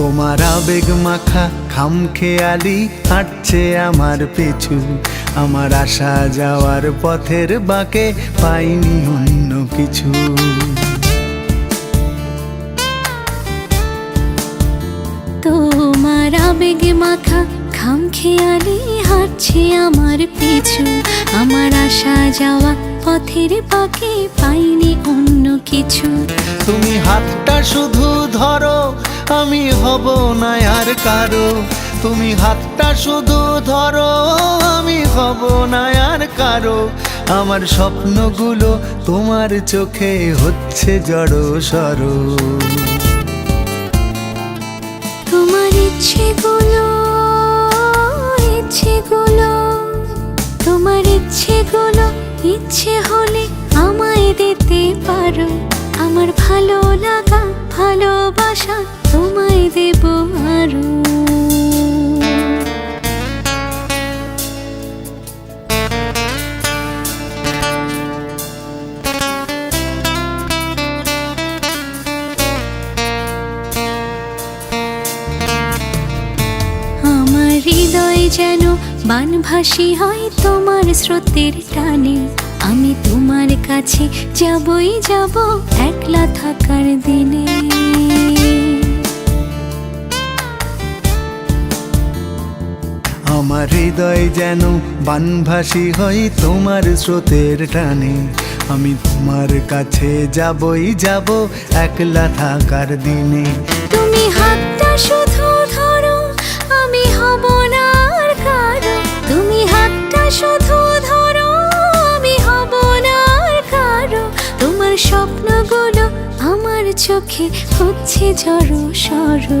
তোমার আবেগ মাখা খাম খেয়ালি হাঁটছে আমার পিছু। আমার আসা যাওয়ার পথের বাঁকে পাইনি অন্য কিছু। তোমার আবেগে মাখা খাম খেয়ালি হাঁটছে আমার পিছু। আমার আসা যাওয়া পথের পাকে পাইনি অন্য কিছু। তুমি হাতটা শুধু ধরো আমি হব না আর কারও। তুমি হাতটা শুধু ধরো, আমি হব না আর কারও। আমার স্বপ্নগুলো তোমার চোখে হচ্ছে জড়ো সরো। তোমার ইচ্ছেগুলো ইচ্ছেগুলো, তোমার ইচ্ছেগুলো, ইচ্ছে হলে আমায় দিতে পারো। আমার ভালো লাগা, ভালোবাসা তোমায় দেব আরও। আমার হৃদয় যেন বানভাসী হয় তোমার স্রোতের টানে। আমি তোমার কাছে যাবই, যাব একলা থাকার দিনে। আমার হৃদয় যেন বানভাসী হয় তোমার স্রোতের টানে। আমি তোমার কাছে যাবই যাব একলা থাকার দিনে। তুমি হাতটা শুধু ধরো, আমি হব না আর কারও। তুমি হাতটা শুধু ধরো, আমি হব না আর কারও। তোমার স্বপ্নগুলো আমার চোখে হচ্ছে জড়ো সরো